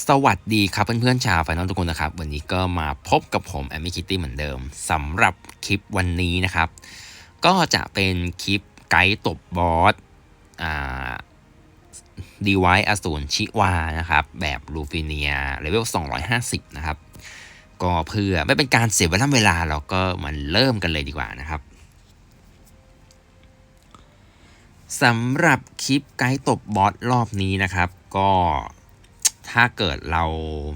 สวัสดีครับเพื่อนๆชาวไฟนอลทุกคนนะครับ วันนี้ก็มาพบกับผมแอมมี่คิตตี้เหมือนเดิมสำหรับคลิปวันนี้นะครับ ก็จะเป็นคลิปไกด์ตบบอสอ่าดีไวอสูรชิวานะครับ แบบลูฟิเนียเลเวล 250 นะครับ ก็เพื่อไม่เป็นการเสียเวลาเวลาเราก็มันเริ่มกันเลยดีกว่านะครับสำหรับคลิปไกด์ตบบอสรอบนี้นะครับ ก็ ถ้าเกิดเรา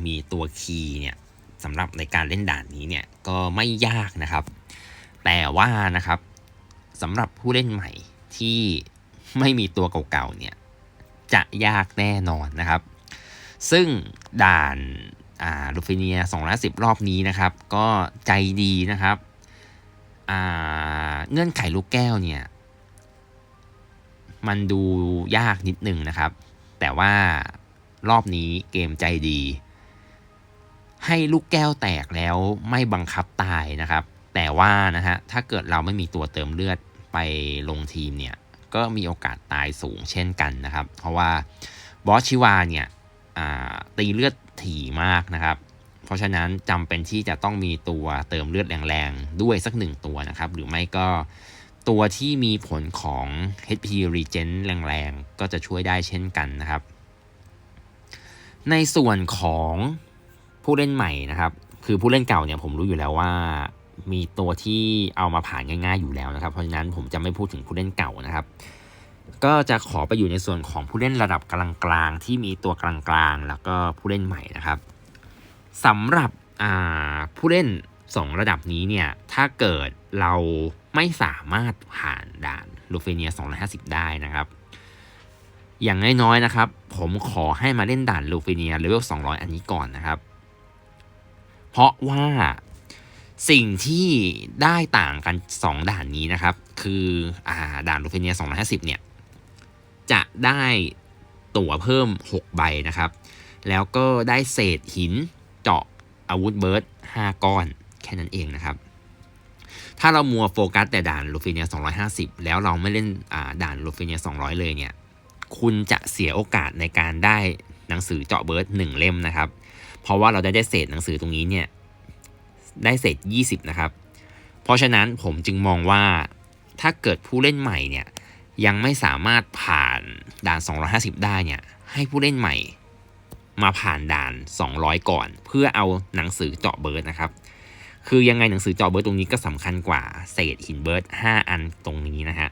มีตัวคีย์เนี่ยสำหรับในการเล่นด่านนี้เนี่ยก็ไม่ยากนะครับ แต่ว่านะครับสำหรับผู้เล่นใหม่ที่ไม่มีตัวเก่าๆเนี่ยจะยากแน่นอนนะครับ ซึ่งด่านอ่าลูฟิเนีย210 รอบนี้นะครับ ก็ใจดีนะครับอ่าเงื่อนไขลูกแก้วเนี่ย มันดูยากนิดนึงนะครับ แต่ว่า รอบนี้เกมใจดี ให้ลูกแก้วแตกแล้วไม่บังคับตายนะครับ แต่ว่านะฮะถ้าเกิดเราไม่มีตัวเติมเลือดไปลงทีมเนี่ยก็มีโอกาสตายสูงเช่นกันนะครับ เพราะว่าบอสชิวาเนี่ยตีเลือดถี่มากนะครับ เพราะฉะนั้นจำเป็นที่จะต้องมีตัวเติมเลือดแรงๆ ด้วยสักหนึ่งตัวนะครับ หรือไม่ก็ตัวที่มีผลของ HP Regen แรงๆ ก็จะช่วยได้เช่นกันนะครับ ในส่วนของผู้เล่นใหม่นะครับ คือผู้เล่นเก่าเนี่ยผมรู้อยู่แล้วว่ามีตัวที่เอามาผ่านง่ายๆอยู่แล้วนะครับ เพราะฉะนั้นผมจะไม่พูดถึงผู้เล่นเก่านะครับ ก็จะขอไปอยู่ในส่วนของผู้เล่นระดับกลางๆที่มีตัวกลางๆ แล้วก็ผู้เล่นใหม่นะครับสำหรับผู้เล่น 2 ระดับนี้เนี่ยถ้าเกิดเราไม่สามารถผ่านด่านลูเฟเนีย 250 ได้นะครับ อย่างน้อยๆนะครับ ผมขอให้มาเล่นด่านลูเฟเนียเลเวล200 อันนี้ก่อนนะครับ เพราะว่าสิ่งที่ได้ต่างกัน 2 ด่านนี้นะครับ คืออ่าด่านลูเฟเนีย250 เนี่ย จะได้ตั๋วเพิ่ม 6 ใบนะครับ แล้วก็ได้เศษหินเจาะอาวุธเบิร์ด5 ก้อนแค่นั้นเองนะครับ ถ้าเรามัวโฟกัสแต่ด่านลูฟิเนีย250 แล้วเราไม่เล่นด่านลูฟิเนีย200 เลยเนี่ย คุณจะเสียโอกาสในการได้หนังสือเจาะเบิร์ดหนึ่งเล่มนะครับ เพราะว่าเราได้ได้เศษหนังสือตรงนี้เนี่ยได้เศษ 20 นะครับ เพราะฉะนั้นผมจึงมองว่าถ้าเกิดผู้เล่นใหม่เนี่ยยังไม่สามารถผ่านด่าน 250 ได้เนี่ยให้ผู้เล่นใหม่มาผ่านด่าน 200 ก่อน เพื่อเอาหนังสือเจาะเบิร์ดนะครับ คือยังไงหนังสือเจอเบิร์ตตรงนี้ก็สำคัญกว่าเศษหินเบิร์ต5อันตรงนี้นะฮะ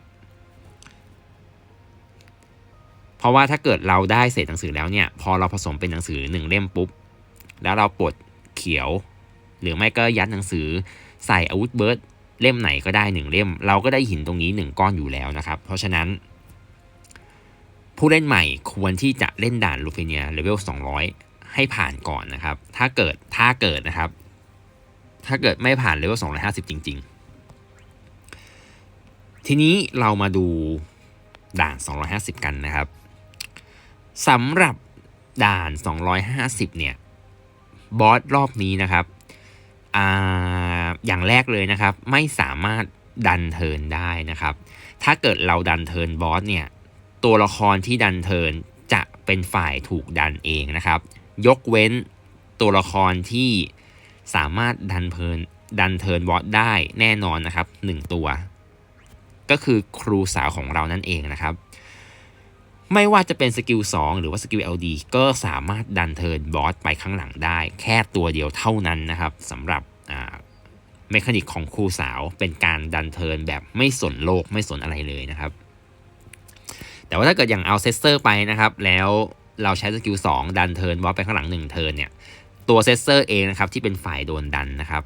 ราะว่าถ้าเกิดเราได้เศษหนังสือแล้วเนี่ย พอเราผสมเป็นหนังสือ1เล่มปุ๊บ แล้วเราปลดเขียว หรือไม่ก็ยัดหนังสือใส่อาวุธเบิร์ตเล่มไหนก็ได้1เล่ม เราก็ได้หินตรงนี้1ก้อนอยู่แล้วนะครับ เพราะฉะนั้น ผู้เล่นใหม่ควรที่จะเล่นด่านลูเฟเนียเลเวล200 ให้ผ่านก่อนนะครับ ถ้าเกิดถ้าเกิดนะครับ ถ้าเกิดไม่ผ่านเลเวล250 จริง ๆ ทีนี้เรามาดูด่าน 250 กันนะครับ สำหรับด่าน 250 เนี่ย บอสรอบนี้นะครับออย่างแรกเลยนะครับ ไม่สามารถดันเทินได้นะครับ ถ้าเกิดเราดันเทินบอสเนี่ย ตัวละครที่ดันเทินจะเป็นฝ่ายถูกดันเองนะครับ ยกเว้นตัวละครที่สามารถดันเพลินดันเทินบอสได้แน่นอนนะครับ 1 ตัว ก็คือครูสาวของเรานั่นเองนะครับ ไม่ว่าจะเป็นสกิล2หรือว่าสกิล LD ก็สามารถดันเทิร์นบอสไปข้างหลังได้ แค่ตัวเดียวเท่านั้นนะครับสำหรับเมคานิกของครูสาวเป็นการดันเทิร์นแบบไม่สนโลกไม่สนอะไรเลยนะครับ แต่ว่าถ้าเกิดอย่างเอาเซสเซอร์ไปนะครับ แล้วเราใช้สกิล2ดันเทิร์นบอสไปข้างหลัง1เทิร์นเนี่ยตัวเซสเซอร์เองนะครับที่เป็นฝ่ายโดนดันนะครับ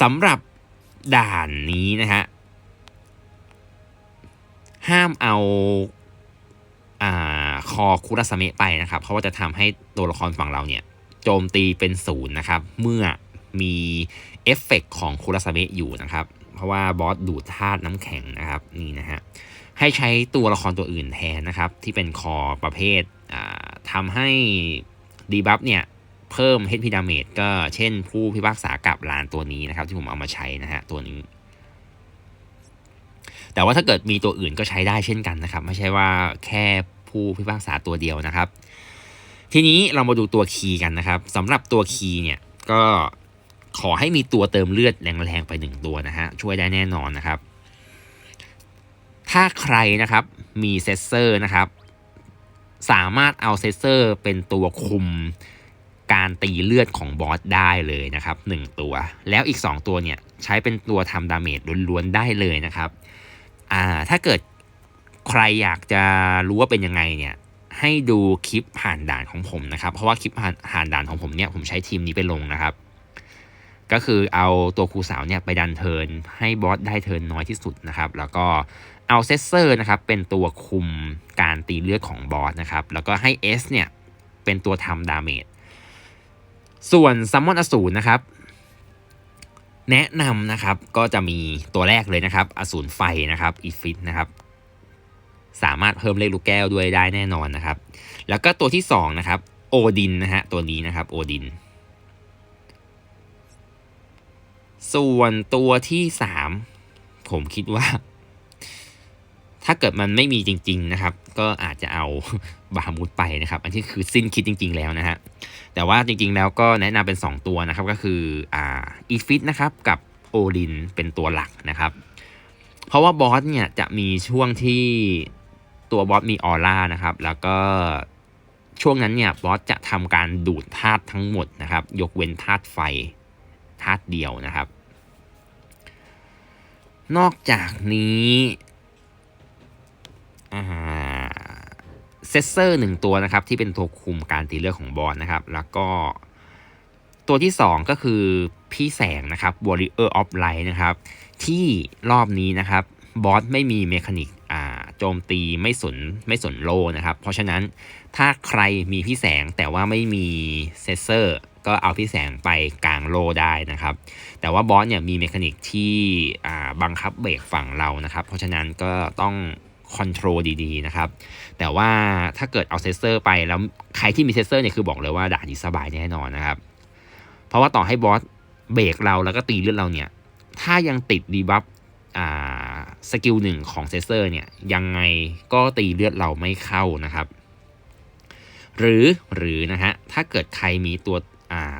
สำหรับด่านนี้นะฮะ ห้ามเอาอาคอคุราสเมะไปนะครับ เพราะว่าจะทำให้ตัวละครฝั่งเราเนี่ยโจมตีเป็นศูนย์นะครับ เมื่อมีเอฟเฟกของคุราสเมะอยู่นะครับ เพราะว่าบอสดูดธาตุน้ำแข็งนะครับนี่นะฮะให้ใช้ตัวละครตัวอื่นแทนนะครับ ที่เป็นคอประเภททำให้ดีบัฟเนี่ยเพิ่ม HP damage ก็เช่นผู้พิพากษากับลานตัวนี้นะครับ ที่ผมเอามาใช้นะฮะตัวนี้ แต่ว่าถ้าเกิดมีตัวอื่นก็ใช้ได้เช่นกันนะครับ ไม่ใช่ว่าแค่ผู้พิพากษาตัวเดียวนะครับ ทีนี้เรามาดูตัวคีย์กันนะครับสำหรับตัวคีย์เนี่ยก็ขอให้มีตัวเติมเลือดแรงๆไปหนึ่งตัวนะฮะช่วยได้แน่นอนนะครับ ถ้าใครนะครับมีเซสเซอร์นะครับ สามารถเอาเซสเซอร์เป็นตัวคุมการตีเลือดของบอสได้เลยนะครับ 1 ตัว แล้วอีก 2 ตัวเนี่ยใช้เป็นตัวทำดาเมจล้วนๆได้เลยนะครับ อ่าถ้าเกิดใครอยากจะรู้ว่าเป็นยังไงเนี่ยให้ดูคลิปผ่านด่านของผมนะครับ เพราะว่าคลิปผ่านผ่านด่านของผมเนี่ยผมใช้ทีมนี้ไปลงนะครับ ก็คือเอาตัวครูสาวเนี่ยไปดันเทิร์นให้บอสได้เทิร์นน้อยที่สุดนะครับ แล้วก็เอาเซสเซอร์นะครับเป็นตัวคุมการตีเลือดของบอสนะครับ แล้วก็ให้ S เนี่ยเป็นตัวทำดาเมจส่วนซัมมอนอสูรนะครับ แนะนำนะครับก็จะมีตัวแรกเลยนะครับอสูรไฟนะครับอีฟิตนะครับสามารถเพิ่มเลขลูกแก้วด้วยได้แน่นอนนะครับ แล้วก็ตัวที่สองนะครับโอดินนะฮะตัวนี้นะครับโอดินส่วนตัวที่สามผมคิดว่า ถ้าเกิดมันไม่มีจริง ๆนะครับ ก็อาจจะเอาบาฮามุดไปนะครับ อันที่คือสิ้นคิดจริง ๆ แล้วนะฮะแต่ว่าจริง ๆ แล้วก็แนะนำเป็น 2 ตัวนะครับก็คืออ่าอีฟิตนะครับกับโอดินเป็นตัวหลักนะครับ เพราะว่าบอสเนี่ยจะมีช่วงที่ตัวบอสมีออร่านะครับ แล้วก็ช่วงนั้นเนี่ยบอสจะทำการดูดธาตุทั้งหมดนะครับ ยกเว้นธาตุไฟธาตุเดียวนะครับ นอกจากนี้ เซสเซอร์หนึ่งตัวนะครับ ที่เป็นตัวคุมการตีเลือดของบอสนะครับ แล้วก็ตัวที่ 2 ก็คือพี่แสงนะครับ Warrior of Light นะครับ ที่รอบนี้นะครับบอสไม่มีเมคานิกอ่าโจมตีไม่สนไม่สนโลนะครับ เพราะฉะนั้นถ้าใครมีพี่แสงแต่ว่าไม่มีเซสเซอร์ก็เอาพี่แสงไปกลางโลได้นะครับ แต่ว่าบอสเนี่ยมีเมคานิกที่บังคับเบรกฝั่งเรานะครับ เพราะฉะนั้นก็ต้อง คอนโทรลดีๆนะครับ แต่ว่าถ้าเกิดเอาเซสเซอร์ไปแล้วใครที่มีเซสเซอร์เนี่ยคือบอกเลยว่าด่านนี้สบายแน่นอนนะครับ เพราะว่าต่อให้บอสเบรกเราแล้วก็ตีเลือดเราเนี่ย ถ้ายังติดดีบัฟสกิลหนึ่งของเซสเซอร์เนี่ยยังไงก็ตีเลือดเราไม่เข้านะครับ หรือหรือนะฮะถ้าเกิดใครมีตัว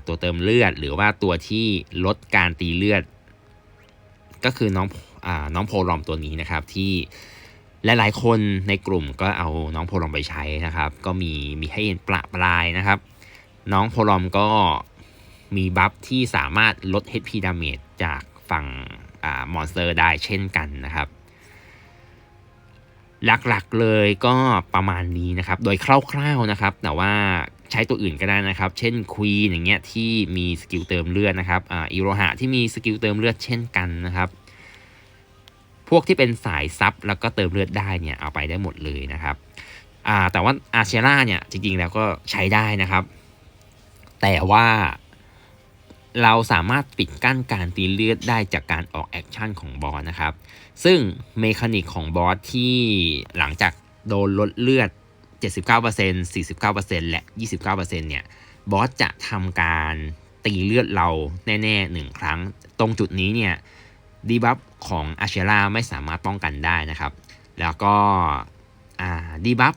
ตัวเติมเลือด หรือว่าตัวที่ลดการตีเลือด ก็คือน้องอน้องโพลอมตัวนี้นะครับที่ หลายๆ คนในกลุ่มก็เอาน้องโพลอมไปใช้นะครับ ก็มีมีให้เห็นประปรายนะครับ น้องโพลอมก็มีบัฟที่สามารถลด HP damage จากฝั่งมอนสเตอร์ได้เช่นกันนะครับ หลักๆเลยก็ประมาณนี้นะครับ โดยคร่าวๆนะครับ แต่ว่าใช้ตัวอื่นก็ได้นะครับ เช่นควีนอย่างเงี้ยที่มีสกิลเติมเลือดนะครับ อ่า อิโรหะที่มีสกิลเติมเลือดเช่นกันนะครับ พวกที่เป็นสายซับแล้วก็เติมเลือดได้เนี่ยเอาไปได้หมดเลยนะครับแต่ว่าอาเชล่าเนี่ยจริงๆแล้วก็ใช้ได้นะครับ แต่ว่าเราสามารถปิดกั้นการตีเลือดได้จากการออกแอคชั่นของบอสนะครับ ซึ่งเมคานิกของบอสที่หลังจากโดนลดเลือด 79% 49%และ 29%เนี่ยบอสจะทำการตีเลือดเราแน่ๆหนึ่งครั้ง ตรงจุดนี้เนี่ย ดีบัฟของอาเชล่าไม่สามารถป้องกันได้นะครับ แล้วก็ดีบัฟ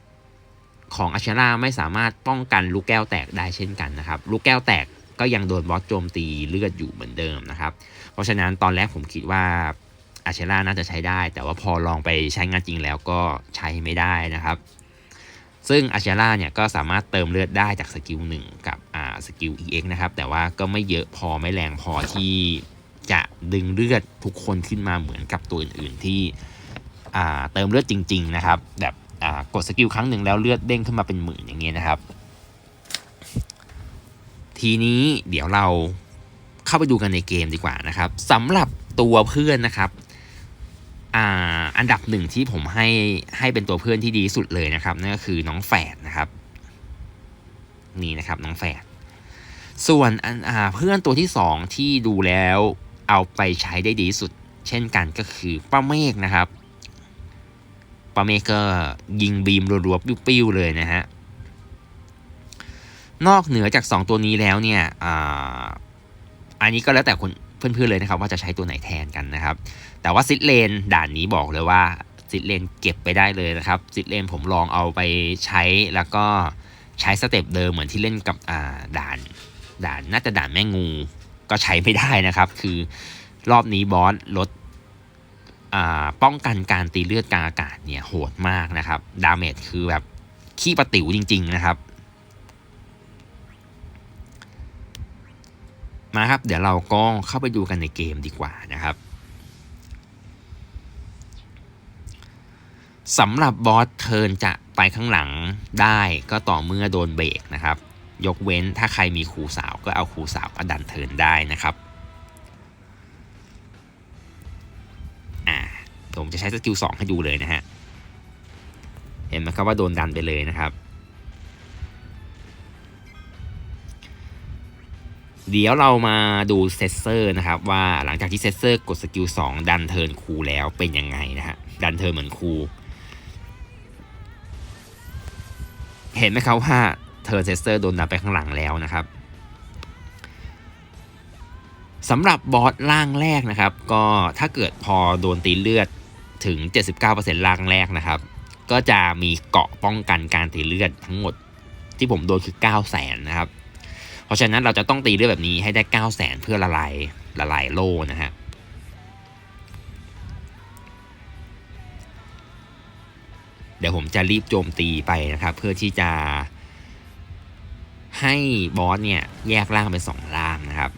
ของอาเชล่าไม่สามารถป้องกันลูกแก้วแตกได้เช่นกันนะครับ ลูกแก้วแตกก็ยังโดนบอสโจมตีเลือดอยู่เหมือนเดิมนะครับ เพราะฉะนั้นตอนแรกผมคิดว่าอาเชล่าน่าจะใช้ได้ แต่ว่าพอลองไปใช้งานจริงแล้วก็ใช้ไม่ได้นะครับ ซึ่งอาเชล่าเนี่ยก็สามารถเติมเลือดได้จากสกิลหนึ่งกับอ่าสกิล EX นะครับ แต่ว่าก็ไม่เยอะพอไม่แรงพอที่ จะดึงเลือดทุกคนขึ้นมาเหมือนกับตัวอื่นๆที่เติมเลือดจริง ๆ นะครับ แบบกดสกิลครั้งหนึ่งแล้วเลือดเด้งขึ้นมาเป็นหมื่นอย่างเงี้ยนะครับ ทีนี้เดี๋ยวเราเข้าไปดูกันในเกมดีกว่านะครับสำหรับตัวเพื่อนนะครับอ,อันดับหนึ่งที่ผมให้ให้เป็นตัวเพื่อนที่ดีสุดเลยนะครับนั่นก็คือน้องแฝดนะครับ นี่นะครับน้องแฝดส่วนอ่าเพื่อนตัวที่สองที่ดูแล้ว เอาไปใช้ได้ดีสุด เช่นกันก็คือป้าเมฆนะครับป้าเมฆก็ยิงบีมรัวๆปิ้วๆเลยนะฮะนอกเหนือจาก 2 ตัวนี้แล้วเนี่ยออันนี้ก็แล้วแต่คนเพื่อนๆเลยนะครับ ว่าจะใช้ตัวไหนแทนกันนะครับ แต่ว่าซิดเลนด่านนี้บอกเลยว่าซิดเลนเก็บไปได้เลยนะครับซิดเลนผมลองเอาไปใช้แล้วก็ใช้สเต็ปเดิมเหมือนที่เล่นกับด่านด่านน่าจะด่านแม่งู ก็ใช้ไม่ได้นะครับ คือรอบนี้บอสลดป้องกันการตีเลือดกลางอากาศเนี่ยโหดมากนะครับ ดาเมจคือแบบขี้ประติ๋วจริง ๆ นะครับ มาครับ เดี๋ยวเราก็เข้าไปดูกันในเกมดีกว่านะครับสำหรับบอสเทิร์นจะไปข้างหลังได้ก็ต่อเมื่อโดนเบรกนะครับ ยกเว้นถ้าใครมีครูสาวก็เอาครูสาวมาดันเทินได้นะครับอ่าผมจะใช้สกิล2ให้ดูเลยนะฮะ เห็นไหมครับว่าโดนดันไปเลยนะครับ เดี๋ยวเรามาดูเซสเซอร์นะครับว่าหลังจากที่เซสเซอร์กดสกิล2ดันเทินคูแล้วเป็นยังไงนะฮะ ดันเทินเหมือนคูเห็นไหมครับว่า เทอร์เซสเตอร์โดนดันไปข้างหลังแล้วนะครับสำหรับบอสล่างแรกนะครับ ก็ถ้าเกิดพอโดนตีเลือดถึง 79%ล่างแรกนะครับ ก็จะมีเกาะป้องกันการตีเลือดทั้งหมดที่ผมโดนคือ 9 0 0 0 0นะครับ เพราะฉะนั้นเราจะต้องตีเลือดแบบนี้ให้ได้ 9 0 0 0 0 0เพื่อละลายละลายโล่นะฮะเดี๋ยวผมจะรีบโจมตีไปนะครับ เพื่อที่จะ ให้บอสเนี่ยแยกร่างเป็นสองร่างนะครับ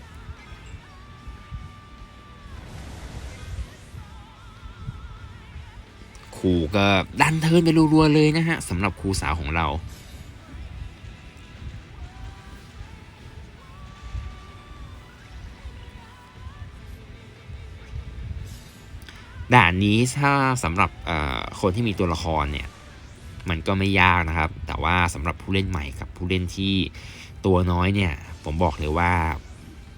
ครูก็ดันเทินไปรัวๆเลยนะฮะสำหรับครูสาวของเราด่านนี้ถ้าสำหรับคนที่มีตัวละครเนี่ย มันก็ไม่ยากนะครับ แต่ว่าสำหรับผู้เล่นใหม่กับผู้เล่นที่ตัวน้อยเนี่ย ผมบอกเลยว่า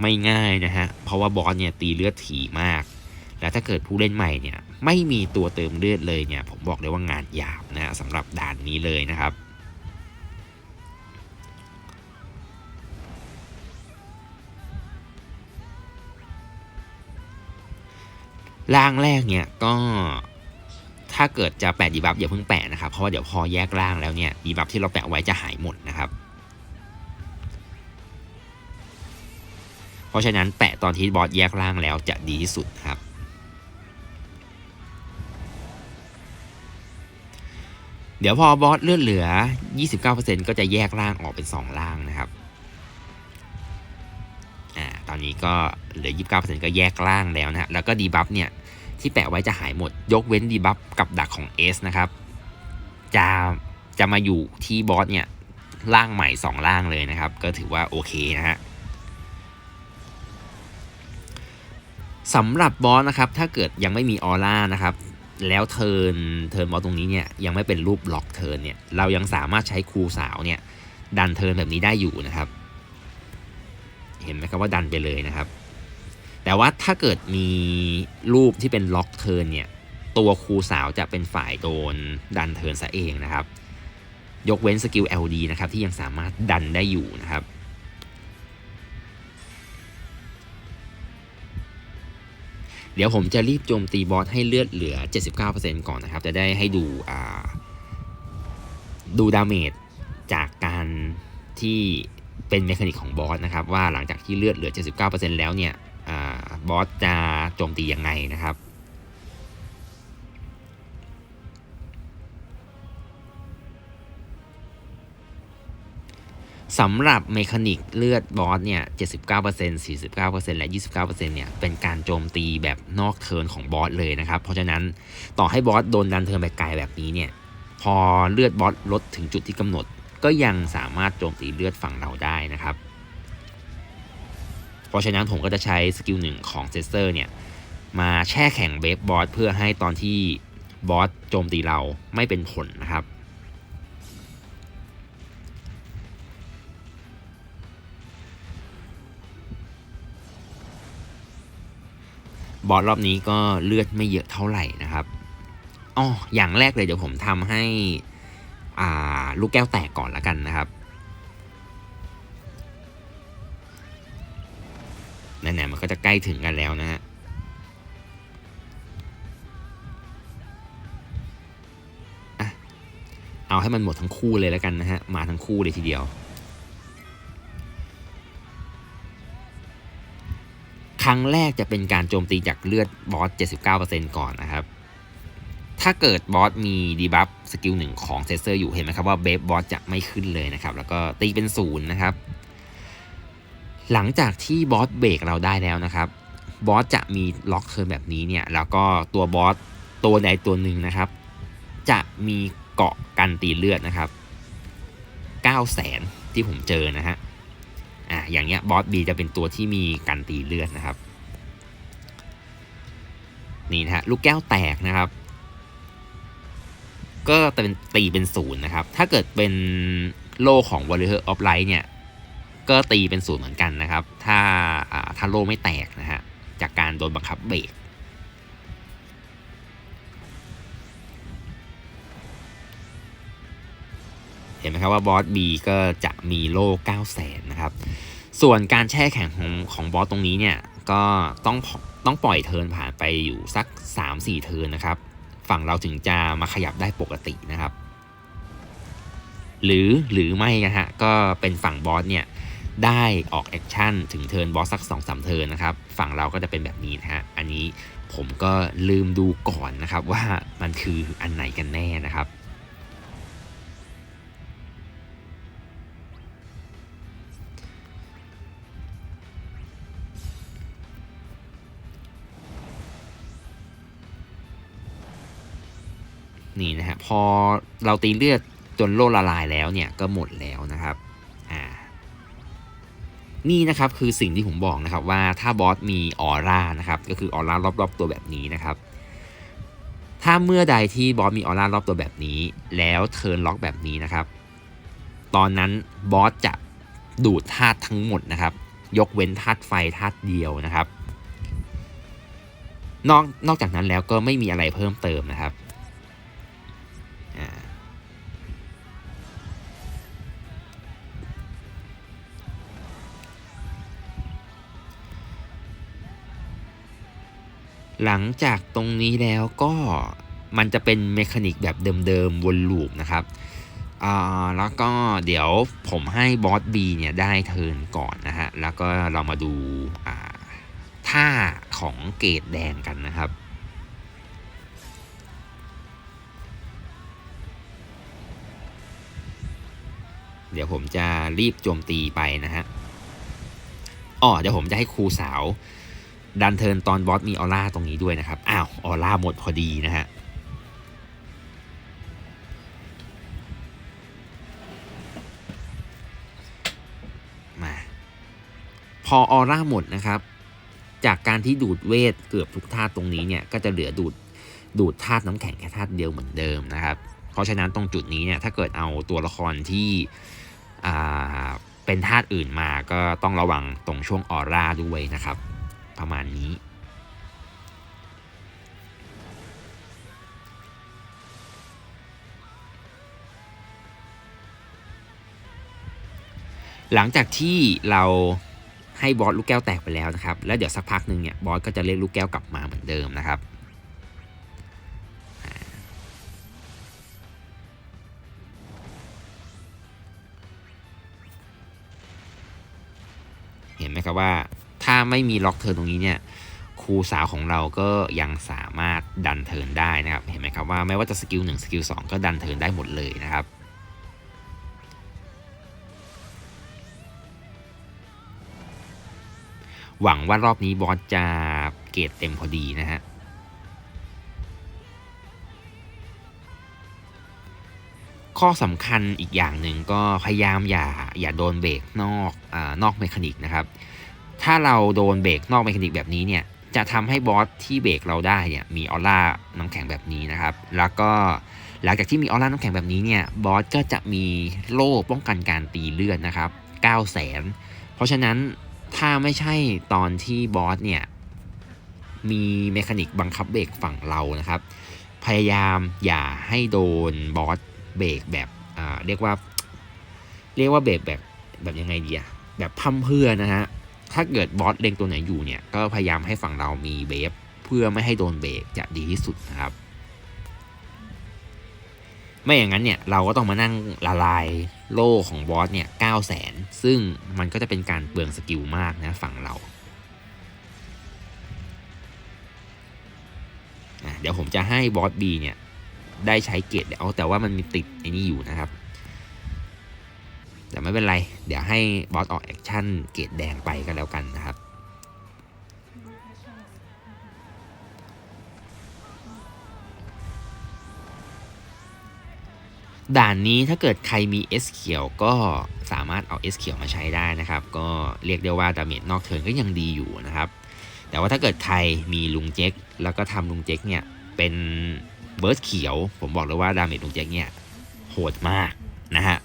ไม่ง่ายนะฮะ เพราะว่าบอสเนี่ยตีเลือดถี่มาก แล้วถ้าเกิดผู้เล่นใหม่เนี่ยไม่มีตัวเติมเลือดเลยเนี่ย ผมบอกเลยว่างานหยาบนะสำหรับด่านนี้เลยนะครับร่างแรกเนี่ยก็ ถ้าเกิดจะแปะดีบัฟอย่าเพิ่งแปะนะครับ เพราะว่าเดี๋ยวพอแยกร่างแล้วเนี่ยดีบัฟที่เราแปะไว้จะหายหมดนะครับ เพราะฉะนั้นแปะตอนที่บอสแยกร่างแล้วจะดีที่สุดครับ เดี๋ยวพอบอสเลือดเหลือ 29%ก็จะแยกร่างออกเป็น 2 ร่างนะครับอ่าตอนนี้ก็เหลือ 29%ก็แยกล่างแล้วนะฮะแล้วก็ดีบัฟเนี่ย ที่แปะไว้จะหายหมด ยกเว้นดีบัฟกับดักของ S นะครับ จะจะมาอยู่ที่บอสเนี่ยล่างใหม่ 2 ล่างเลยนะครับ ก็ถือว่าโอเคนะฮะสำหรับบอสนะครับ ถ้าเกิดยังไม่มีออร่านะครับ แล้วเทิร์นเทิร์นบอสตรงนี้เนี่ยยังไม่เป็นรูปล็อกเทิร์นเนี่ยเรายังสามารถใช้ครูสาวเนี่ยดันเทิร์นแบบนี้ได้อยู่นะครับ เห็นไหมครับว่าดันไปเลยนะครับ แต่ว่าถ้าเกิดมีรูปที่เป็นล็อกเทิร์นเนี่ย ตัวครูสาวจะเป็นฝ่ายโดนดันเทิร์นซะเองนะครับ ยกเว้นสกิล LD นะครับ ที่ยังสามารถดันได้อยู่นะครับ เดี๋ยวผมจะรีบโจมตีบอสให้เลือดเหลือ 79%ก่อนนะครับ จะได้ให้ดูดูดาเมจจากการที่เป็นเมคานิกของบอสนะครับ ว่าหลังจากที่เลือดเหลือ 79%แล้วเนี่ย บอสจะโจมตียังไงนะครับ สำหรับเมคานิกเลือดบอสเนี่ย 79% 49%และ 29%เนี่ย เป็นการโจมตีแบบนอกเทิร์นของบอสเลยนะครับ เพราะฉะนั้นต่อให้บอสโดนดันเทิร์นไปไกลแบบนี้เนี่ย พอเลือดบอสลดถึงจุดที่กำหนด ก็ยังสามารถโจมตีเลือดฝั่งเราได้นะครับ ราะฉะนั้นผมก็จะใช้สกิลหนึ่งของเซสเซอร์เนี่ยมาแช่แข็งเบฟบอสเพื่อให้ตอนที่บอสโจมตีเราไม่เป็นผลนะครับ บอสรอบนี้ก็เลือดไม่เยอะเท่าไหร่นะครับอ๋ออย่างแรกเลยเดี๋ยวผมทำให้ลูกแก้วแตกก่อนล้วกันนะครับ นั่นแหละมันก็จะใกล้ถึงกันแล้วนะฮะเอาให้มันหมดทั้งคู่เลยแล้วกันนะฮะ มาทั้งคู่เลยทีเดียว ครั้งแรกจะเป็นการโจมตีจากเลือดบอส 79%ก่อนนะครับ ถ้าเกิดบอสมีดีบัฟสกิลหนึ่งของเซเซอร์อยู่เห็นไหมครับว่าเบฟบอสจะไม่ขึ้นเลยนะครับ แล้วก็ตีเป็นศูนย์นะครับ หลังจากที่บอสเบรกเราได้แล้วนะครับบอสจะมีล็อกเทิร์นแบบนี้เนี่ย แล้วก็ตัวบอสตัวใดตัวหนึ่งนะครับ จะมีเกาะกันตีเลือดนะครับ 9 0 0แสนที่ผมเจอนะฮะอ่าอย่างเงี้ยบอสบีจะเป็นตัวที่มีกันตีเลือดนะครับ นี่นะฮะลูกแก้วแตกนะครับ ก็เป็นตีเป็นศูนย์นะครับ ถ้าเกิดเป็นโลของ Warrior of Light เนี่ย ก็ตีเป็นศูนย์เหมือนกันนะครับ ถ้าถ้าโลไม่แตกนะฮะจากการโดนบังคับเบรกเห็นไหมครับว่าบอส B ก็จะมีโล่9 0 0 0 0นะครับ ส่วนการแช่แข็งของของบอสตรงนี้เนี่ยก็ต้องต้องปล่อยเทินผ่านไปอยู่สัก 3-4 เทินนะครับ ฝั่งเราถึงจะมาขยับได้ปกตินะครับ หรือหรือไม่นะฮะก็เป็นฝั่งบอสเนี่ย ได้ออกแอคชั่นถึงเทิร์นบอสสัก2อสเทิร์นนะครับ ฝั่งเราก็จะเป็นแบบนี้นะฮะ อันนี้ผมก็ลืมดูก่อนนะครับว่ามันคืออันไหนกันแน่นะครับนี่นะฮะพอเราตีเลือดจนโลละลายแล้วเนี่ยก็หมดแล้วนะครับ นี่นะครับคือสิ่งที่ผมบอกนะครับว่าถ้าบอสมีออร่านะครับก็คือออร่ารอบๆตัวแบบนี้นะครับถ้าเมื่อใดที่บอสมีออร่ารอบตัวแบบนี้ แล้วเทิร์นล็อกแบบนี้นะครับ ตอนนั้นบอสจะดูดธาตุทั้งหมดนะครับ ยกเว้นธาตุไฟธาตุเดียวนะครับ นอกนอกจากนั้นแล้วก็ไม่มีอะไรเพิ่มเติมนะครับ หลังจากตรงนี้แล้วก็มันจะเป็นเมคานิกแบบเดิมๆวนลูปนะครับอ่าแล้วก็เดี๋ยวผมให้บอสบีเนี่ยได้เทิร์นก่อนนะฮะ แล้วก็เรามาดูท่าของเกรดแดงกันนะครับเดี๋ยวผมจะรีบโจมตีไปนะฮะอ๋อเดี๋ยวผมจะให้ครูสาว ดันเทินตอนบอสมีออร่าตรงนี้ด้วยนะครับ อ้าวออร่าหมดพอดีนะฮะมาพอออร่าหมดนะครับ จากการที่ดูดเวทเกือบทุกธาตุตรงนี้เนี่ยก็จะเหลือดูดดูดธาตุน้ำแข็งแค่ธาตุเดียวเหมือนเดิมนะครับ เพราะฉะนั้นตรงจุดนี้เนี่ยถ้าเกิดเอาตัวละครที่เป็นธาตุอื่นมาก็ต้องระวังตรงช่วงออร่าด้วยนะครับ ประมาณนี้ หลังจากที่เราให้บอสลูกแก้วแตกไปแล้วนะครับ แล้วเดี๋ยวสักพักหนึ่งเนี่ยบอสก็จะเรียกลูกแก้วกลับมาเหมือนเดิมนะครับ ไม่มีล็อกเทิร์นตรงนี้เนี่ยครูสาวของเราก็ยังสามารถดันเทิร์นได้นะครับ เห็นไหมครับว่าไม่ว่าจะสกิลหนึ่งสกิลสองก็ดันเทิร์นได้หมดเลยนะครับหวังว่ารอบนี้บอสจะเกรดเต็มพอดีนะฮะ ข้อสำคัญอีกอย่างหนึ่งก็พยายามอย่าอย่าโดนเบรกนอกอนอกเมคานิกนะครับ ถ้าเราโดนเบรกนอกเมคานิกแบบนี้เนี่ยจะทำให้บอสที่เบรกเราได้เนี่ยมีออร่าน้ำแข็งแบบนี้นะครับ แล้วก็หลังจากที่มีออร่าน้ำแข็งแบบนี้เนี่ยบอสก็จะมีโล่ป้องกันการตีเลือดนะครับ9 0 0แสนเพราะฉะนั้นถ้าไม่ใช่ตอนที่บอสเนี่ยมีเมคานิกบังคับเบรกฝั่งเรานะครับ พยายามอย่าให้โดนบอสเบรกแบบเรียกว่า เรียกว่าเบรกแบบแบบยังไงดีอะแบบพัมเพื่อนะฮะ ถ้าเกิดบอสเล็งตัวไหนอยู่เนี่ย ก็พยายามให้ฝั่งเรามีเบฟเพื่อไม่ให้โดนเบรกจะดีที่สุดนะครับ ไม่อย่างนั้นเนี่ยเราก็ต้องมานั่งละลายโล่ของบอสเนี่ย9 0 0 0 0 0ซึ่งมันก็จะเป็นการเปลืองสกิลมากนะฝั่งเราเดี๋ยวผมจะให้บอส B เนี่ย ได้ใช้เกตเอาแต่ว่ามันมีติดไอ้นี่อยู่นะครับ แต่ไม่เป็นไร เดี๋ยวให้บอสออกแอคชั่นเกตแดงไปกันแล้วกันนะครับ ด่านนี้ถ้าเกิดใครมี S เขียวก็สามารถเอา S เขียวมาใช้ได้นะครับ ก็เรียกได้ว่าดาเมจนอกเทิร์นก็ยังดีอยู่นะครับ แต่ว่าถ้าเกิดใครมีลุงเจ๊กแล้วก็ทำลุงเจ๊กเนี่ยเป็นเบิร์ดเขียว ผมบอกเลยว่าดาเมจลุงเจ๊กเนี่ยโหดมากนะฮะ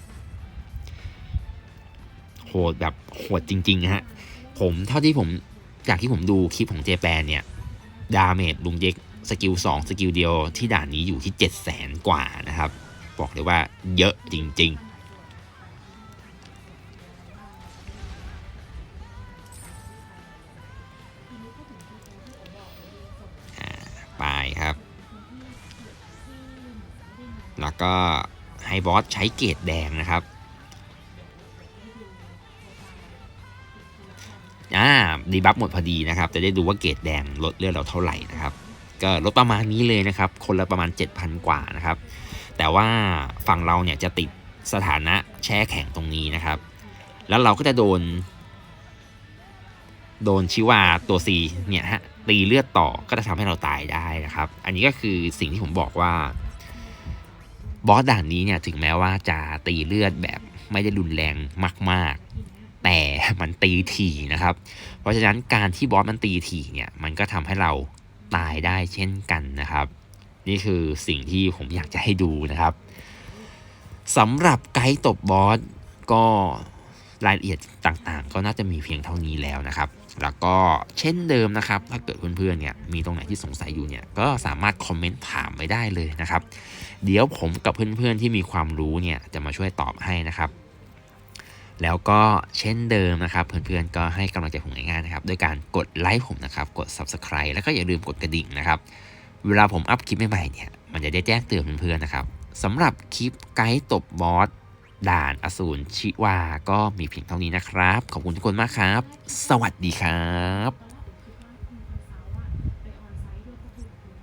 โหดแบบโหดจริงๆฮะ ผมเท่าที่ผมจากที่ผมดูคลิปของเจแปนเนี่ย ดาเมจลุงเจ๊กสกิล2สกิลเดียวที่ด่านนี้อยู่ที่7 0 0 0 0 0กว่านะครับ บอกเลยว่าเยอะจริง ๆไปครับ แล้วก็ให้บอสใช้เกรดแดงนะครับ อ่าดีบัฟหมดพอดีนะครับ จะได้ดูว่าเกรดแดงลดเลือดเราเท่าไหร่นะครับก็ลดประมาณนี้เลยนะครับ คนละประมาณ 7,000 กว่านะครับ แต่ว่าฝั่งเราเนี่ยจะติดสถานะแช่แข็งตรงนี้นะครับ แล้วเราก็จะโดน โดนชิวาตัว C เนี่ยฮะตีเลือดต่อก็จะทำให้เราตายได้นะครับ อันนี้ก็คือสิ่งที่ผมบอกว่าบอสด่านนี้เนี่ยถึงแม้ว่าจะตีเลือดแบบไม่ได้รุนแรงมาก แต่มันตีถี่นะครับ เพราะฉะนั้นการที่บอสมันตีถี่เนี่ยมันก็ทำให้เราตายได้เช่นกันนะครับ นี่คือสิ่งที่ผมอยากจะให้ดูนะครับสำหรับไกด์ตบบอสก็รายละเอียดต่างๆ ก็น่าจะมีเพียงเท่านี้แล้วนะครับ แล้วก็เช่นเดิมนะครับ ถ้าเกิดเพื่อนๆเนี่ยมีตรงไหนที่สงสัยอยู่เนี่ยก็สามารถคอมเมนต์ถามไว้ได้เลยนะครับ เดี๋ยวผมกับเพื่อนๆที่มีความรู้เนี่ยจะมาช่วยตอบให้นะครับ แล้วก็เช่นเดิมนะครับ เพื่อนๆก็ให้กำลังใจผมง่ายๆนะครับด้วยการกดไลค์ผมนะครับ กด Subscribe แล้วก็อย่าลืมกดกระดิ่งนะครับ เวลาผมอัพคลิปใหม่ๆเนี่ยมันจะได้แจ้งเตือนเพื่อนๆนะครับสำหรับคลิปไกด์ตบบอสด่านอสูรชิวา ก็มีเพียงเท่านี้นะครับ ขอบคุณทุกคนมากครับ สวัสดีครับ